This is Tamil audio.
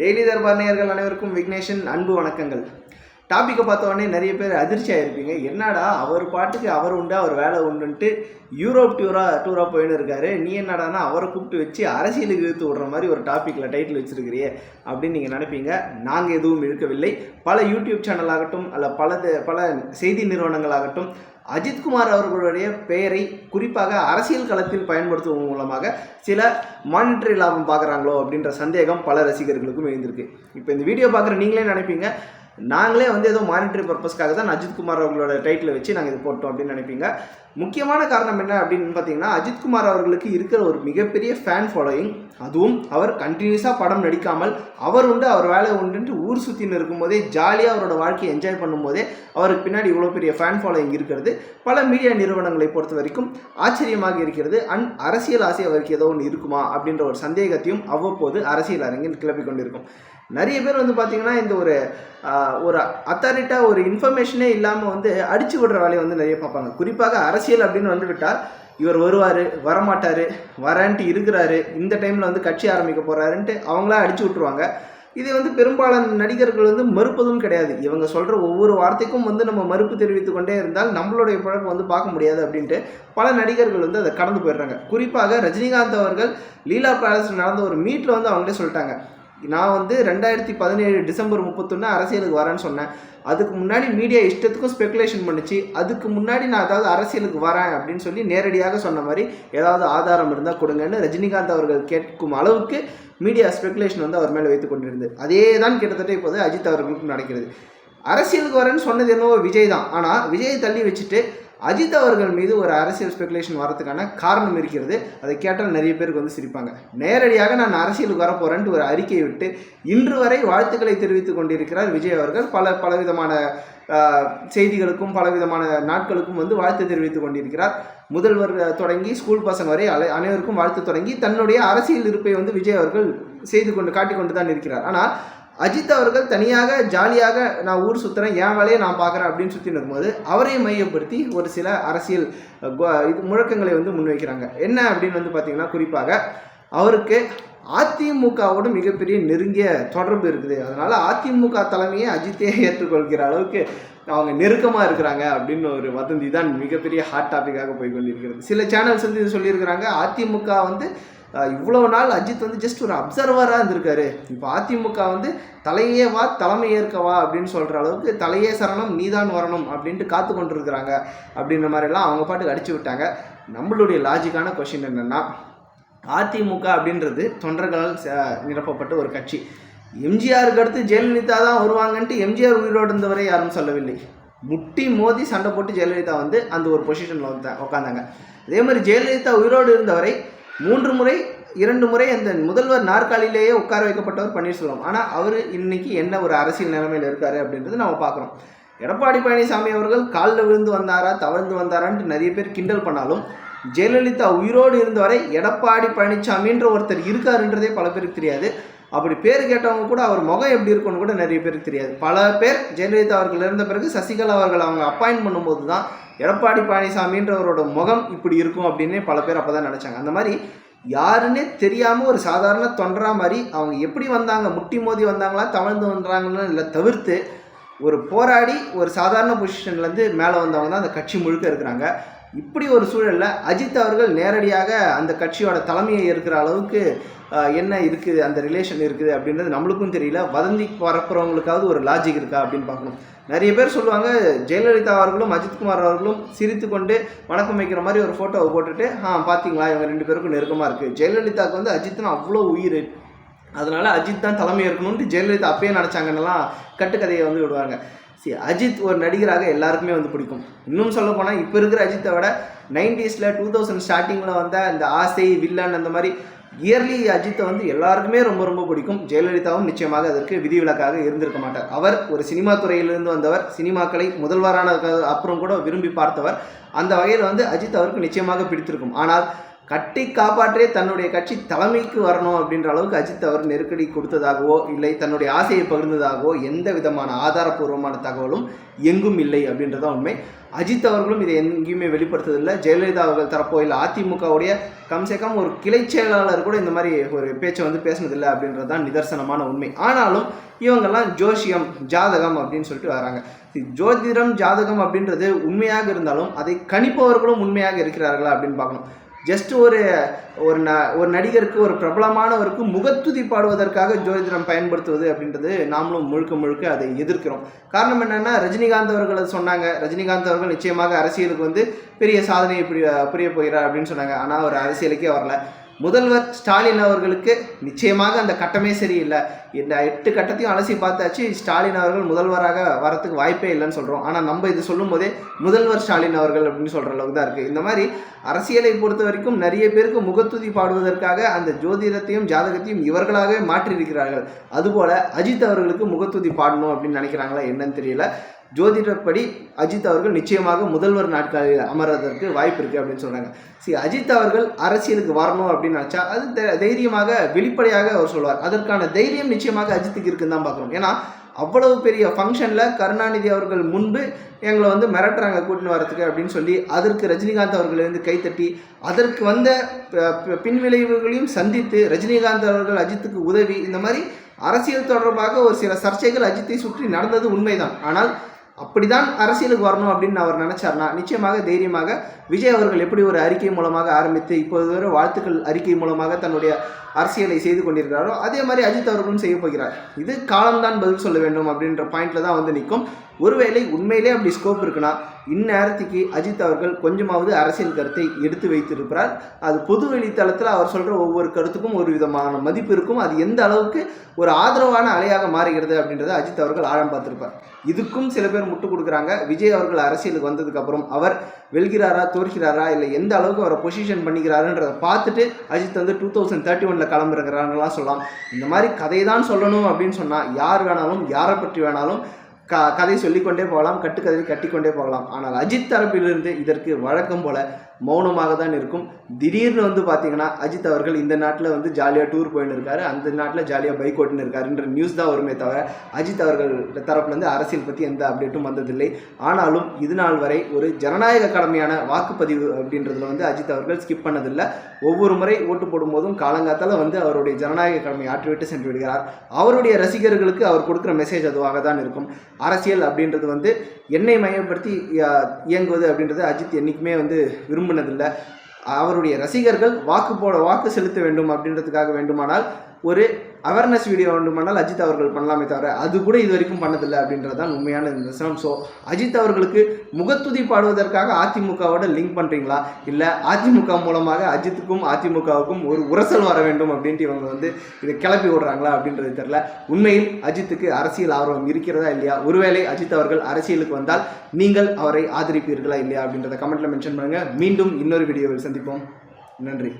டெய்லி தர்பார் நேயர்கள் அனைவருக்கும் விக்னேஷன் அன்பு வணக்கங்கள். டாப்பிக்கை பார்த்தோன்னே நிறைய பேர் அதிர்ச்சி ஆகிருப்பீங்க என்னடா அவர் பாட்டுக்கு அவர் உண்டு அவர் வேலை உண்டுன்ட்டு யூரோப் டூரா டூராக போயின்னு இருக்காரு. நீ என்னடானா அவரை கூப்பிட்டு வச்சு அரசியலுக்கு இழுத்து விடுற மாதிரி ஒரு டாப்பிக்கில் டைட்டில் வச்சுருக்கிறியே அப்படின்னு நீங்கள் நினைப்பீங்க. நாங்கள் எதுவும் இழுக்கவில்லை. பல யூடியூப் சேனல் ஆகட்டும் அல்ல பல த- பல செய்தி நிறுவனங்களாகட்டும் அஜித்குமார் அவர்களுடைய பெயரை குறிப்பாக அரசியல் களத்தில் பயன்படுத்துவதன் மூலமாக சில மானிட்டரி லாபம் பார்க்குறாங்களோ அப்படின்ற சந்தேகம் பல ரசிகர்களுக்கும் எழுந்திருக்கு. இப்போ இந்த வீடியோ பார்க்குற நீங்களே நினைப்பீங்க நாங்களே வந்து ஏதோ மானிட்டரி பர்பஸ்க்காக தான் அஜித்குமார் அவர்களோட டைட்டில் வச்சு நாங்கள் இது போட்டோம் அப்படின்னு நினைப்பீங்க. முக்கியமான காரணம் என்ன அப்படின்னு பார்த்தீங்கன்னா அஜித்குமார் அவர்களுக்கு இருக்கிற ஒரு மிகப்பெரிய ஃபேன் ஃபாலோயிங் அதுவும் அவர் கண்டினியூஸாக படம் நடிக்காமல் அவர் உண்டு அவர் வேலை உண்டுன்ட்டு ஊர் சுற்றின்னு இருக்கும்போதே ஜாலியாக அவரோட வாழ்க்கையை என்ஜாய் பண்ணும்போதே அவருக்கு பின்னாடி இவ்வளோ பெரிய ஃபேன் ஃபாலோயிங் இருக்கிறது. பல மீடியா நிறுவனங்களை பொறுத்த வரைக்கும் ஆச்சரியமாக இருக்கிறது. அண்ட் அரசியல் ஆசை அவருக்கு ஏதோ ஒன்று இருக்குமா அப்படின்ற ஒரு சந்தேகத்தையும் அவ்வப்போது அரசியல் அரங்கில் கிளப்பி கொண்டிருக்கும். நிறைய பேர் வந்து பார்த்தீங்கன்னா இந்த ஒரு ஒரு அத்தாரிட்டாக ஒரு இன்ஃபர்மேஷனே இல்லாமல் வந்து அடிச்சு விடுற வேலையை வந்து நிறைய பார்ப்பாங்க. குறிப்பாக அரசியல் அப்படின்னு வந்து விட்டால் இவர் வருவார் வரமாட்டார் வரேன்ட்டு இருக்கிறாரு இந்த டைமில் வந்து கட்சி ஆரம்பிக்க போகிறாருன்ட்டு அவங்களா அடிச்சு விட்ருவாங்க இதை வந்து பெரும்பாலான நடிகர்கள் வந்து மறுப்பதும் கிடையாது. இவங்க சொல்கிற ஒவ்வொரு வார்த்தைக்கும் வந்து நம்ம மறுப்பு தெரிவித்து கொண்டே இருந்தால் நம்மளுடைய பழக்கம் வந்து பார்க்க முடியாது அப்படின்ட்டு பல நடிகர்கள் வந்து அதை கடந்து போயிடுறாங்க. குறிப்பாக ரஜினிகாந்த் அவர்கள் லீலா பேலஸில் நடந்த ஒரு மீட்டில் வந்து அவங்களே சொல்லிட்டாங்க. நான் வந்து ரெண்டாயிரத்தி பதினேழு டிசம்பர் முப்பத்தொன்று அரசியலுக்கு வரேன்னு சொன்னேன். அதுக்கு முன்னாடி மீடியா இஷ்டத்துக்கும் ஸ்பெகுலேஷன் பண்ணுச்சு. அதுக்கு முன்னாடி நான் ஏதாவது அரசியலுக்கு வரேன் அப்படின்னு சொல்லி நேரடியாக சொன்ன மாதிரி ஏதாவது ஆதாரம் இருந்தால் கொடுங்கன்னு ரஜினிகாந்த் அவர்கள் கேட்கும் அளவுக்கு மீடியா ஸ்பெகுலேஷன் வந்து அவர் மேலே வைத்து கொண்டிருந்தது. அதே தான் கிட்டத்தட்ட இப்போது அஜித் அவர்களுக்கும் நடக்கிறது. அரசியலுக்கு வரேன்னு சொன்னது என்னவோ விஜய் தான். ஆனால் விஜயை தள்ளி வச்சுட்டு அஜித் அவர்கள் மீது ஒரு அரசியல் ஸ்பெகுலேஷன் வரதுக்கான காரணம் இருக்கிறது. அதை கேட்டால் நிறைய பேருக்கு வந்து சிரிப்பாங்க. நேரடியாக நான் அரசியலுக்கு வரப்போகிறேன்ட்டு ஒரு அறிக்கையை விட்டு இன்று வரை வாழ்த்துக்களை தெரிவித்துக் கொண்டிருக்கிறார் விஜய் அவர்கள். பல பலவிதமான செய்திகளுக்கும் பலவிதமான நாட்களுக்கும் வந்து வாழ்த்து தெரிவித்துக் கொண்டிருக்கிறார். முதல்வர் தொடங்கி ஸ்கூல் பசங்க வரை அலை அனைவருக்கும் வாழ்த்து தொடங்கி தன்னுடைய அரசியல் இருப்பை வந்து விஜய் அவர்கள் செய்து கொண்டு காட்டிக்கொண்டு தான் இருக்கிறார். ஆனால் அஜித் அவர்கள் தனியாக ஜாலியாக நான் ஊர் சுற்றுறேன் என் வேலையை நான் பார்க்குறேன் அப்படின்னு சுற்றி இருக்கும்போது அவரையும் மையப்படுத்தி ஒரு சில அரசியல் இது முழக்கங்களை வந்து முன்வைக்கிறாங்க. என்ன அப்படின்னு வந்து பார்த்தீங்கன்னா குறிப்பாக அவருக்கு அதிமுகவோட மிகப்பெரிய நெருங்கிய தொடர்பு இருக்குது. அதனால் அதிமுக தலைமையை அஜித்தே ஏற்றுக்கொள்கிற அளவுக்கு அவங்க நெருக்கமாக இருக்கிறாங்க அப்படின்னு ஒரு வதந்தி தான் மிகப்பெரிய ஹாட் டாப்பிக்காக போய் கொண்டிருக்கிறது. சில சேனல்ஸ் வந்து இது சொல்லியிருக்கிறாங்க அதிமுக வந்து இவ்வளோ இவ்வளவு நாள் அஜித் வந்து ஜஸ்ட் ஒரு அப்சர்வராக இருந்திருக்காரு. இப்போ அதிமுக வந்து தலையே வா தலைமை ஏற்கவா அப்படின்னு சொல்கிற அளவுக்கு தலையே சரணம் நீதான் வரணும் அப்படின்ட்டு காத்து கொண்டிருக்கிறாங்க அப்படின்ற மாதிரிலாம் அவங்க பாட்டுக்கு அடிச்சு விட்டாங்க. நம்மளுடைய லாஜிக்கான கொஷின் என்னென்னா அதிமுக அப்படின்றது தொண்டர்களால் ச- நிரப்பப்பட்ட ஒரு கட்சி. எம்ஜிஆருக்கு அடுத்து ஜெயலலிதா தான் வருவாங்கன்ட்டு எம்ஜிஆர் உயிரோடு இருந்தவரை யாரும் சொல்லவில்லை. முட்டி மோதி சண்டை போட்டு ஜெயலலிதா வந்து அந்த ஒரு பொசிஷனில் வந்து உட்காந்தாங்க அதே மாதிரி ஜெயலலிதா உயிரோடு இருந்தவரை மூன்று முறை இரண்டு முறை அந்த முதல்வர் நாற்காலியிலேயே உட்கார வைக்கப்பட்டவர் பன்னீர்செல்வம். ஆனால் அவர் இன்னைக்கு என்ன ஒரு அரசியல் நிலைமையில் இருக்காரு அப்படின்றது நம்ம பார்க்குறோம். எடப்பாடி பழனிசாமி அவர்கள் காலில் விழுந்து வந்தாரா தவழ்ந்து வந்தாரான்ட்டு நிறைய பேர் கிண்டல் பண்ணாலும் ஜெயலலிதா உயிரோடு இருந்தவரை எடப்பாடி பழனிசாமின்ற ஒருத்தர் இருக்காருன்றதே பல பேருக்கு தெரியாது. அப்படி பேர் கேட்டவங்க கூட அவர் முகம் எப்படி இருக்கும்னு கூட நிறைய பேருக்கு தெரியாது. பல பேர் ஜெயலலிதா அவர்கள் இருந்த பிறகு சசிகலா அவர்கள் அவங்க அப்பாயின்ட் பண்ணும்போது தான் எடப்பாடி பழனிசாமின்றவரோட முகம் இப்படி இருக்கும் அப்படின்னே பல பேர் அப்போ தான் நினச்சாங்க. அந்த மாதிரி யாருன்னே தெரியாமல் ஒரு சாதாரண தொண்டரா மாதிரி அவங்க எப்படி வந்தாங்க முட்டி மோதி வந்தாங்களா தவழ்ந்து வந்தாங்கன்னு இல்லை தவிர்த்து ஒரு போராடி ஒரு சாதாரண பொசிஷன்லேருந்து மேலே வந்தவங்க தான் அந்த கட்சி முழுக்க இருக்கிறாங்க. இப்படி ஒரு சூழலில் அஜித் அவர்கள் நேரடியாக அந்த கட்சியோட தலைமையை இருக்கிற அளவுக்கு என்ன இருக்குது அந்த ரிலேஷன் இருக்குது அப்படின்றது நம்மளுக்கும் தெரியல. வதந்தி பரப்புறவங்களுக்காவது ஒரு லாஜிக் இருக்கா அப்படின்னு பார்க்கணும். நிறைய பேர் சொல்லுவாங்க ஜெயலலிதா அவர்களும் அஜித்குமார் அவர்களும் சிரித்து கொண்டு வணக்கம் வைக்கிற மாதிரி ஒரு ஃபோட்டோவை போட்டுட்டு ஆ பார்த்தீங்களா இவங்க ரெண்டு பேருக்கும் நெருக்கமாக இருக்குது ஜெயலலிதாவுக்கு வந்து அஜித்னா அவ்வளோ உயிர். அதனால் அஜித் தான் தலைமை இருக்கணும்னு ஜெயலலிதா அப்பயே நினச்சாங்கன்னெல்லாம் கட்டுக்கதையை வந்து விடுவாங்க. சரி அஜித் ஒரு நடிகராக எல்லாருக்குமே வந்து பிடிக்கும். இன்னும் சொல்ல போனால் இப்போ இருக்கிற அஜித்தை விட நைன்டிஸில் டூ தௌசண்ட் ஸ்டார்டிங்கில் வந்த இந்த ஆசை வில்லன் அந்த மாதிரி இயர்லி அஜித்தை வந்து எல்லாருக்குமே ரொம்ப ரொம்ப பிடிக்கும். ஜெயலலிதாவும் நிச்சயமாக அதற்கு விதிவிலக்காக இருந்திருக்க மாட்டார். அவர் ஒரு சினிமா துறையிலிருந்து வந்தவர் சினிமாக்களை முதல்வரான அப்புறம் கூட விரும்பி பார்த்தவர். அந்த வகையில் வந்து அஜித் அவருக்கு நிச்சயமாக பிடித்திருக்கும். ஆனால் கட்டி காப்பாற்றே தன்னுடைய கட்சி தலைமைக்கு வரணும் அப்படின்ற அளவுக்கு அஜித் அவர் நெருக்கடி கொடுத்ததாகவோ இல்லை தன்னுடைய ஆசையை பகிர்ந்ததாகவோ எந்த விதமான ஆதாரப்பூர்வமான தகவலும் எங்கும் இல்லை அப்படின்றதான் உண்மை. அஜித் அவர்களும் இதை எங்கேயுமே வெளிப்படுத்துறதில்லை ஜெயலலிதா அவர்கள் தரப்போ இல்லை அதிமுகவுடைய கம்சே கம் ஒரு கிளை செயலாளர் கூட இந்த மாதிரி ஒரு பேச்சை வந்து பேசினதில்லை அப்படின்றது தான் நிதர்சனமான உண்மை. ஆனாலும் இவங்கெல்லாம் ஜோஷியம் ஜாதகம் அப்படின்னு சொல்லிட்டு வராங்க. ஜோதிடம் ஜாதகம் அப்படின்றது உண்மையாக இருந்தாலும் அதை கணிப்பவர்களும் உண்மையாக இருக்கிறார்களா அப்படின்னு பார்க்கணும். ஜஸ்ட் ஒரு ஒரு ந ஒரு நடிகருக்கு ஒரு பிரபலமானவருக்கு முகத்துதி பாடுவதற்காக ஜோதிடம் பயன்படுத்துவது அப்படின்றது நாமளும் முழுக்க முழுக்க அதை எதிர்க்கிறோம். காரணம் என்னென்னா ரஜினிகாந்த் அவர்கள் சொன்னாங்க. ரஜினிகாந்த் அவர்கள் நிச்சயமாக அரசியலுக்கு வந்து பெரிய சாதனையை புரிய புரிய போகிறார் அப்படின்னு சொன்னாங்க. ஆனால் அவர் அரசியலுக்கே வரல. முதல்வர் ஸ்டாலின் அவர்களுக்கு நிச்சயமாக அந்த கட்டமே சரியில்லை. இந்த எட்டு கட்டத்தையும் அலசி பார்த்தாச்சு ஸ்டாலின் அவர்கள் முதல்வராக வரத்துக்கு வாய்ப்பே இல்லைன்னு சொல்கிறோம் ஆனால் நம்ம இது சொல்லும் போதே முதல்வர் ஸ்டாலின் அவர்கள் அப்படின்னு சொல்கிற அளவுக்கு தான் இருக்குது இந்த மாதிரி அரசியலை பொறுத்த வரைக்கும் நிறைய பேருக்கு முகத்துதி பாடுவதற்காக அந்த ஜோதிடத்தையும் ஜாதகத்தையும் இவர்களாகவே மாற்றியிருக்கிறார்கள். அதுபோல் அஜித் அவர்களுக்கு முகத்துதி பாடணும் அப்படின்னு நினைக்கிறாங்களா என்னன்னு தெரியல. ஜோதிடப்படி அஜித் அவர்கள் நிச்சயமாக முதல்வர் நாட்களில் அமர்வதற்கு வாய்ப்பு இருக்குது அப்படின்னு சொல்கிறாங்க சரி அஜித் அவர்கள் அரசியலுக்கு வரணும் அப்படின்னு நினச்சா அது தைரியமாக வெளிப்படையாக அவர் சொல்வார். அதற்கான தைரியம் நிச்சயமாக அஜித்துக்கு இருக்குன்னு தான் பார்க்கணும். ஏன்னா அவ்வளவு பெரிய ஃபங்க்ஷனில் கருணாநிதி அவர்கள் முன்பு எங்களை வந்து மிரட்டுறாங்க கூட்டின்னு வரதுக்கு அப்படின்னு சொல்லி அதற்கு ரஜினிகாந்த் அவர்கள் வந்து கைத்தட்டி அதற்கு வந்த பின்விளைவுகளையும் சந்தித்து ரஜினிகாந்த் அவர்கள் அஜித்துக்கு உதவி இந்த மாதிரி அரசியல் தொடர்பாக ஒரு சில சர்ச்சைகள் அஜித்தை சுற்றி நடந்தது உண்மைதான். ஆனால் அப்படிதான் அரசியலுக்கு வரணும் அப்படின்னு அவர் நினைச்சார்னா நிச்சயமாக தைரியமாக விஜய் அவர்கள் எப்படி ஒரு அறிக்கை மூலமாக ஆரம்பித்து இப்போது வரை வாழ்த்துக்கள் அறிக்கை மூலமாக தன்னுடைய அரசியலை செய்து கொண்டிருக்கிறாரோ அதே மாதிரி அஜித் அவர்களும் செய்ய போகிறார். இது காலம்தான் பதில் சொல்ல வேண்டும் அப்படின்ற பாயிண்ட்ல தான் வந்து நிற்கும். ஒருவேளை உண்மையிலே அப்படி ஸ்கோப் இருக்குன்னா இந்நேரத்துக்கு அஜித் அவர்கள் கொஞ்சமாவது அரசியல் கருத்தை எடுத்து வைத்திருக்கிறார். அது பொது வெளித்தளத்தில் அவர் சொல்கிற ஒவ்வொரு கருத்துக்கும் ஒரு விதமான மதிப்பு இருக்கும். அது எந்த அளவுக்கு ஒரு ஆதரவான அலையாக மாறுகிறது அப்படின்றத அஜித் அவர்கள் ஆழம் பார்த்துருப்பார். இதுக்கும் சில பேர் முட்டு கொடுக்குறாங்க. விஜய் அவர்கள் அரசியலுக்கு வந்ததுக்கப்புறம் அவர் வெல்கிறாரா தோற்கிறாரா இல்லை எந்த அளவுக்கு அவரை பொசிஷன் பண்ணிக்கிறாருன்றதை பார்த்துட்டு அஜித் வந்து டூ தௌசண்ட் தேர்ட்டி ஒனில் கிளம்புறாங்கலாம் சொல்லலாம். இந்த மாதிரி கதை தான் சொல்லணும் அப்படின்னு சொன்னால் யார் வேணாலும் யாரை பற்றி வேணாலும் க கதை சொல்லிக்கொண்டே போகலாம் கட்டுக்கதை கட்டிக்கொண்டே போகலாம். ஆனால் அஜித் தரப்பிலிருந்து இதற்கு வழக்கம் போல மௌனமாக தான் இருக்கும். திடீர்னு வந்து பார்த்தீங்கன்னா அஜித் அவர்கள் இந்த நாட்டில் வந்து ஜாலியாக டூர் போயின்னு இருக்காரு. அந்த நாட்டில் ஜாலியாக பைக் ஓட்டுன்னு இருக்காருன்ற நியூஸ் தான் வருமே தவிர அஜித் அவர்கள் தரப்புலேருந்து அரசியல் பற்றி எந்த அப்டேட்டும் வந்ததில்லை. ஆனாலும் இது நாள் வரை ஒரு ஜனநாயக கடமையான வாக்குப்பதிவு அப்படின்றதுல வந்து அஜித் அவர்கள் ஸ்கிப் பண்ணதில்லை. ஒவ்வொரு முறை ஓட்டு போடும்போதும் காலங்காத்தால் வந்து அவருடைய ஜனநாயக கடமை ஆற்றிவிட்டு சென்று விடுகிறார். அவருடைய ரசிகர்களுக்கு அவர் கொடுக்குற மெசேஜ் அதுவாக தான் இருக்கும். அரசியல் அப்படின்றது வந்து என்னை மையப்படுத்தி இயங்குவது அப்படின்றது அஜித் என்றைக்குமே வந்து விரும்பினதில்லை. அவருடைய ரசிகர்கள் வாக்கு போட வாக்கு செலுத்த வேண்டும் அப்படின்றதுக்காக வேண்டுமானால் ஒரு அவேர்னஸ் வீடியோ வேண்டுமானால் அஜித் அவர்கள் பண்ணலாமே தவிர அது கூட இது வரைக்கும் பண்ணதில்லை அப்படின்றது தான் உண்மையான நிதர்சனம் ஸோ அஜித் அவர்களுக்கு முகத்துதி பாடுவதற்காக அதிமுகவோட லிங்க் பண்ணுறீங்களா இல்லை அதிமுக மூலமாக அஜித்துக்கும் அதிமுகவுக்கும் ஒரு உரசல் வர வேண்டும் அப்படின்ட்டு இவங்க வந்து இதை கிளப்பி விடுறாங்களா அப்படின்றது தெரில உண்மையில் அஜித்துக்கு அரசியல் ஆர்வம் இருக்கிறதா இல்லையா? ஒருவேளை அஜித் அவர்கள் அரசியலுக்கு வந்தால் நீங்கள் அவரை ஆதரிப்பீர்களா இல்லையா அப்படின்றத கமெண்ட்டில் மென்ஷன் பண்ணுங்கள் மீண்டும் இன்னொரு வீடியோவில் சந்திப்போம். நன்றி.